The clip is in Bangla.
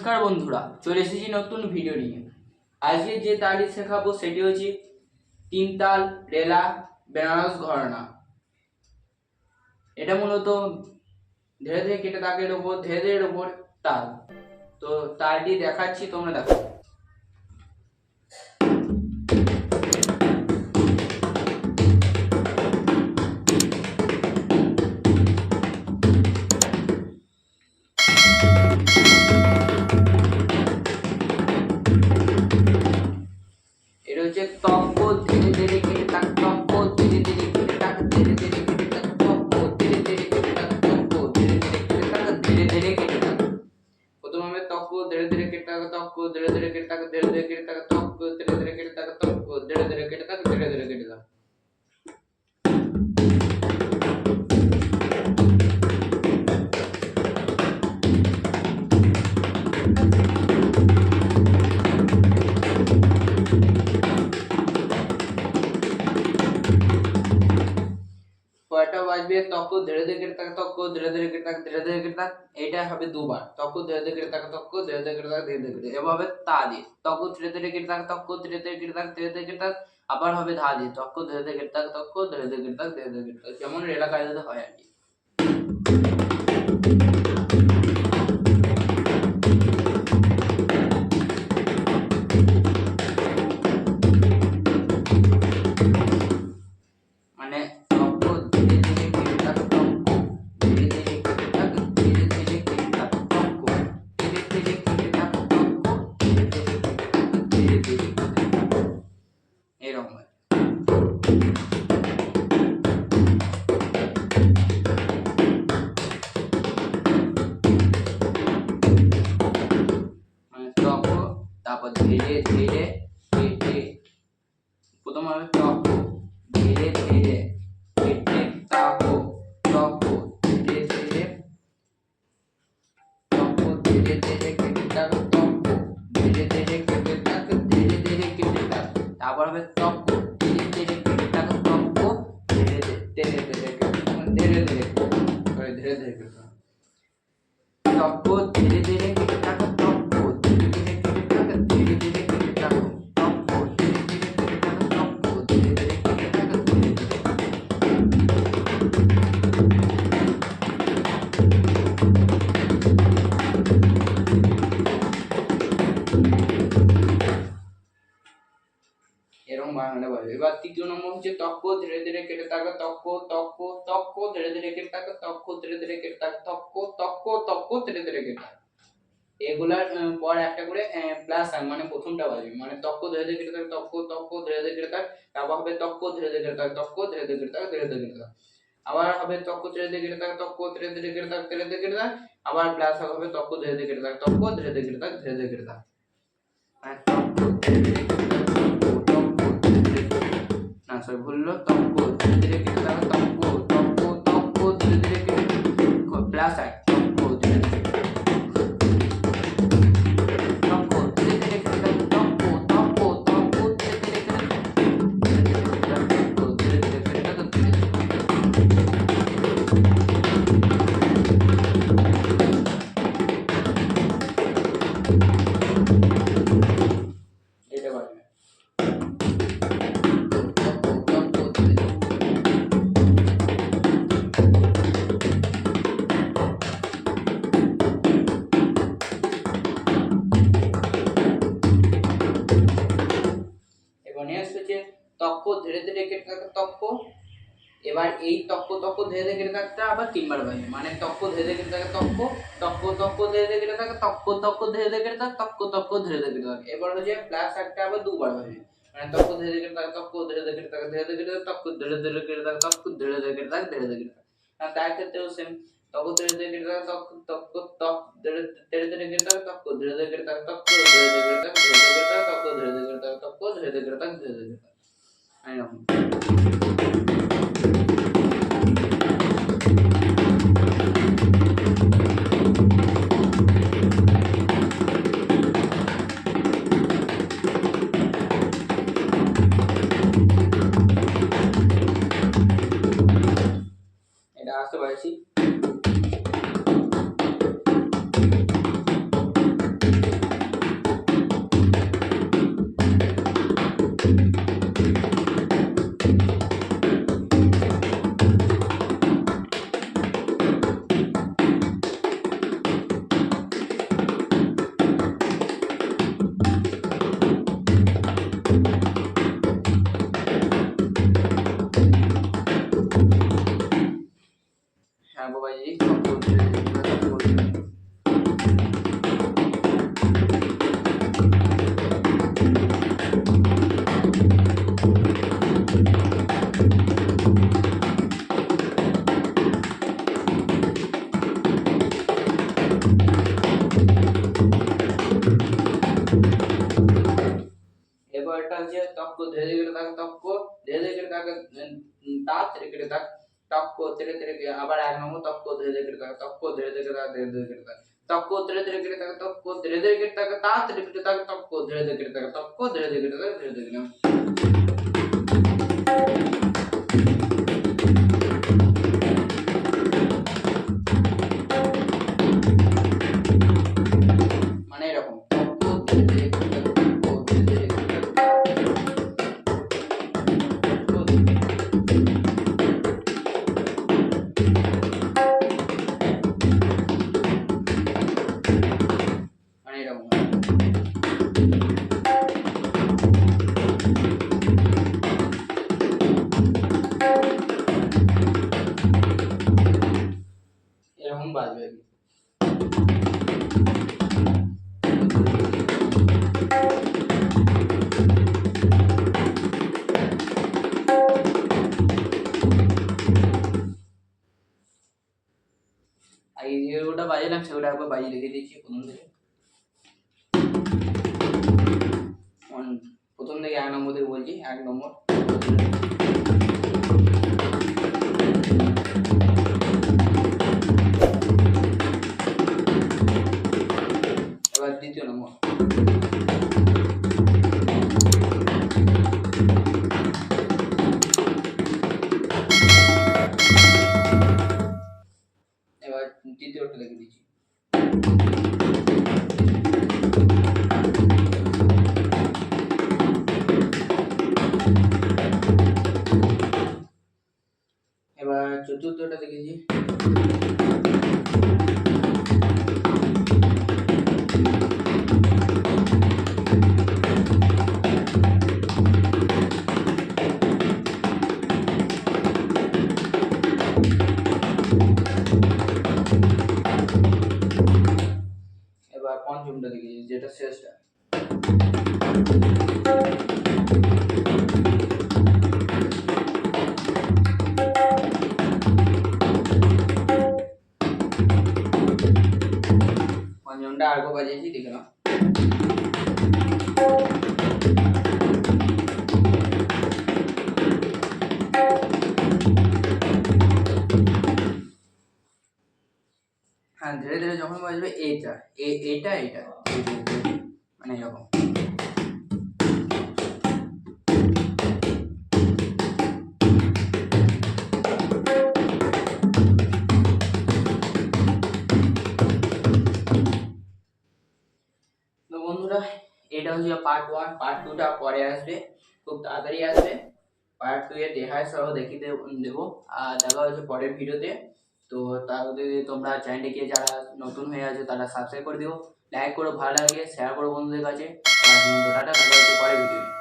নমস্কার বন্ধুরা, চলে এসেছি নতুন ভিডিও নিয়ে। আজকে যে তালি শেখাবো সেটি হচ্ছে তিন তাল রেলা, বেনারস ঘরানা। এটা মূলত ধীরে ধীরে কেটে তাকের ওপর ধীরে ধীরে ওপর তাল। তো তালটি দেখাচ্ছি, তোমরা দেখো। কেটে তাক তপ্প ধীরে তক তক্ক ধীরে ধীরে কেটে থাকে তক্ক ধীরে ধীরে কেটে থাক ধীরে ধীরে কেটে থাক এটা হবে দুবার তক্ক ধীরে ধীরে কেটে থাকে তক্ক ধীরে ধীরে কেটে থাক ধীরে ধীরে কেটে এভাবে তা দিয়ে তক্ক ধীরে ধীরে কেটে থাক তক্ক ধীরে ধীরে কেটে থাক ধীরে ধীরে কেটে থাক আবার হবে ধা দিয়ে তক্ক ধীরে ধীরে কেটে থাকে তক্ক ধীরে ধীরে কেটে থাক ধীরে ধীরে কেটে থাক যেমন এলাকায় কায়দাতে হয় আর কি ধীরে ধীরে কেটে হবে এরকম বানালে বলে এবার তৃতীয় নম্বর হচ্ছে তক্ক ধীরে ধীরে কেটে থাকা তক্ক তক্ক তক্ক ধীরে ধীরে কেটে থাকা তক্ক ধীরে ধীরে কেটে থাকা তক্ক তক্ক তক্ক ধীরে ধীরে কেটে থাকা এগুলার পর একটা করে প্লাস মানে প্রথমটা বাজবে মানে তক্ক ধীরে ধীরে কেটে থাকা তক্ক তক্ক ধীরে ধীরে কেটে থাক তারপর হবে তক্ক ধীরে ধীরে কেটে থাক তক্ক ধীরে ধীরে কেটে থাক ধীরে ধীরে কেটে থাক আবার হবে তক্ক ধীরে ধীরে কেটে থাক তক্ক ধীরে ধীরে কেটে থাক ধীরে ধীরে কেটে থাক আবার প্লাস হবে তক্ক ধীরে ধীরে কেটে থাক তক্ক ধীরে ধীরে কেটে থাক ধীরে ধীরে কেটে থাক সরি ভুললো তক্ক ধীরে ধীরে কেটে তক্ক তক্ক তক্ক ধীরে ধীরে কেটে প্লাস এক। এবার নেক্সট হচ্ছে তক্ক ধীরে ধীরে কেটে থাকা তক্ক এবার এই তক্ক তক্ক ধীরে ধীরে কেটে থাকতে আবার তিনবার বাজবে মানে তক্ক ধীরে ধীরে কেটে থাকা তক্ক তক্ক তক্ক ধীরে ধীরে কেটে থাকা তক্ক তক্ক ধীরে ধীরে কেটে থাকা তক্ক তক্ক ধীরে ধীরে কেটে থাকা এবার হচ্ছে প্লাস একটা আবার দুবার বাজবে মানে তক্ক ধীরে ধীরে কেটে তক্ক ধীরে ধীরে কেটে থাকা ধীরে ধীরে কেটে থাকা তক্ক ধীরে ধীরে কেটে থাকা তক্ক ধীরে ধীরে কেটে থাকা ধীরে ধীরে কেটে থাকা তার ক্ষেত্রেও সেম তক্ক ধীরে ধীরে কেটে থাকা তক্ক তক্ক তক ধীরে ধীরে ধীরে কেটে থাকা তক্ক ধীরে ধীরে কেটে থাকা তক্ক ধীরে ধীরে কেটে থাকা ধীরে ধীরে কেটে থাকা তক্ক ধীরে ধীরে কেটে থাকা তক্ক ধীরে ধীরে কেটে থাকা ধীরে ধীরে কেটে থাকা এরকম ধীরে কেটে থাক উম, তা ধীরে কেটে থাক তক্ক ধীরে ধীরে কে- আবার এক নম্বর তক্ক ধীরে ধীরে কেটে থাক তক্ক ধীরে ধীরে কেটে থাক ধীরে ধীরে কেটে থাক তক্ক ধীরে ধীরে কেটে থাক তক্ক ধীরে ধীরে কেটে থাক তা ধীরে কেটে থাক তক্ক ধীরে ধীরে কেটে থাক তক্ক ধীরে ধীরে কেটে থাক ধীরে ধীরে বাজিয়ে রেখে দিচ্ছি প্রথম থেকে। প্রথম থেকে এক নম্বর থেকে বলছি, এক নম্বর। এবার দ্বিতীয় নম্বর। এবার তৃতীয়টা লিখে দিচ্ছি। পঞ্চমটা লিখেছি যেটা শেষটা। পঞ্চমটা আরগো বাজিয়েছি দেখে নাও। এ- এটা এটা। যে, মানে এরকম। বন্ধুরা এটা হচ্ছে পার্ট ওয়ান পার্ট টুটা পরে আসবে। খুব তাড়াতাড়ি আসবে। পার্ট টু এর দেখায় সহ দেখিয়ে দেবো। আর দেখা হচ্ছে পরের ভিডিওতে তো তাহলে তোমরা চ্যানেলটিকে যারা নতুন হয়ে আছে, তারা সাবস্ক্রাইব করে দিও। লাইক করো, ভালো লাগে শেয়ার করো বন্ধুদের কাছে। টাটা, দেখা পরের ভিডিও